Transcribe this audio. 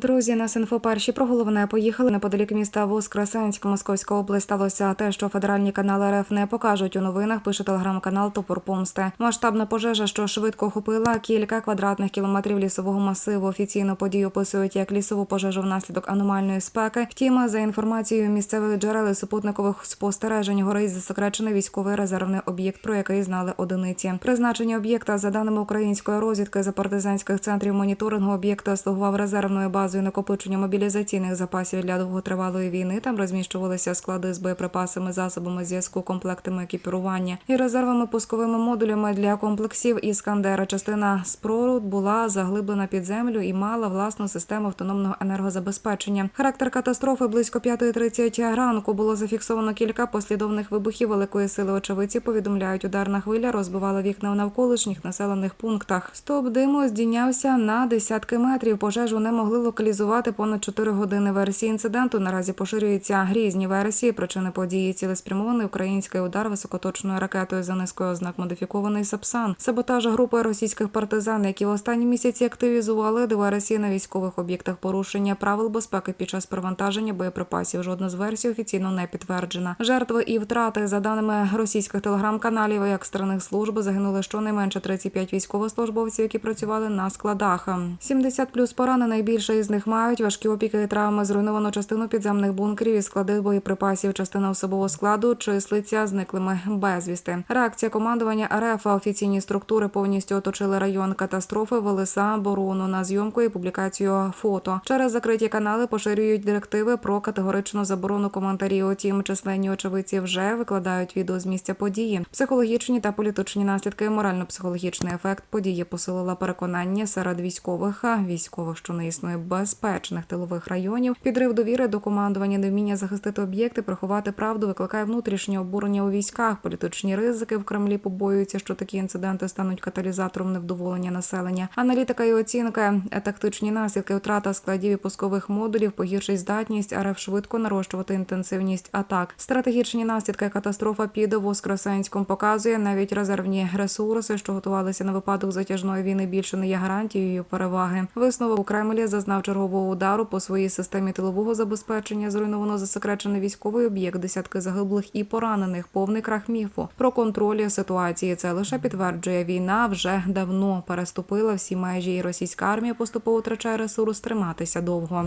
Друзі, нас інфо перші про головне поїхали неподалік міста Воскресенськ, Московська область. Сталося те, що федеральні канали РФ не покажуть у новинах. Пише телеграм-канал Топор Помсти. Масштабна пожежа, що швидко охопила кілька квадратних кілометрів лісового масиву. Офіційно подію описують як лісову пожежу внаслідок аномальної спеки. Втім, за інформацією місцевих джерел і супутникових спостережень, горить засекречений військовий резервний об'єкт, про який знали одиниці. Призначення об'єкта за даними української розвідки за партизанських центрів моніторингу об'єкта слугував резервною базою накопичення мобілізаційних запасів для довготривалої війни. Там розміщувалися склади з боєприпасами, засобами зв'язку, комплектами екіпірування і резервами пусковими модулями для комплексів Іскандера. Частина споруд була заглиблена під землю і мала власну систему автономного енергозабезпечення. Характер катастрофи близько 5.30 ранку було зафіксовано кілька послідовних вибухів великої сили. Очевидці повідомляють, ударна хвиля розбивала вікна в навколишніх населених пунктах. Стовп диму здійнявся на десятки метрів. Пожежу не могли локалізувати понад 4 години. Версії інциденту наразі поширюються різні версії. Причини події цілеспрямований український удар високоточною ракетою за низкою ознак модифікований Сапсан. Саботаж групи російських партизан, які в останні місяці активізували диверсії на військових об'єктах порушення правил безпеки під час провантаження боєприпасів. Жодна з версій офіційно не підтверджена. Жертви і втрати за даними російських телеграм-каналів і екстрених служб загинули щонайменше 35 військовослужбовців, які працювали на складах. 70 плюс поранених більше із них мають важкі опіки і травми. Зруйновано частину підземних бункерів і склади боєприпасів. Частина особового складу числиться зниклими безвісти. Реакція командування РФ офіційні структури повністю оточили район катастрофи. Вели оборону на зйомку і публікацію фото. Через закриті канали поширюють директиви про категоричну заборону коментарів. Утім, численні очевидці вже викладають відео з місця події. Психологічні та політичні наслідки, морально-психологічний ефект події посилила переконання серед військових, військових, що не існує безпечних тилових районів. Підрив довіри до командування, невміння захистити об'єкти, приховати правду, викликає внутрішнє обурення у військах. Політичні ризики в Кремлі побоюються, що такі інциденти стануть каталізатором невдоволення населення. Аналітика і оцінка е, тактичні наслідки, втрата складів і пускових модулів, погіршить здатність РФ швидко нарощувати інтенсивність атак. Стратегічні наслідки катастрофа під Воскресенськом показує навіть резервні ресурси, що готувалися на випадок затяжної війни, більше не є гарантією переваги. Висновок у Кремлі зазнав чергового удару по своїй системі тилового забезпечення. Зруйновано засекречений військовий об'єкт, десятки загиблих і поранених, повний крах міфу. Про контроль ситуації це лише підтверджує війна вже давно переступила всі межі, і російська армія поступово втрачає ресурс триматися довго.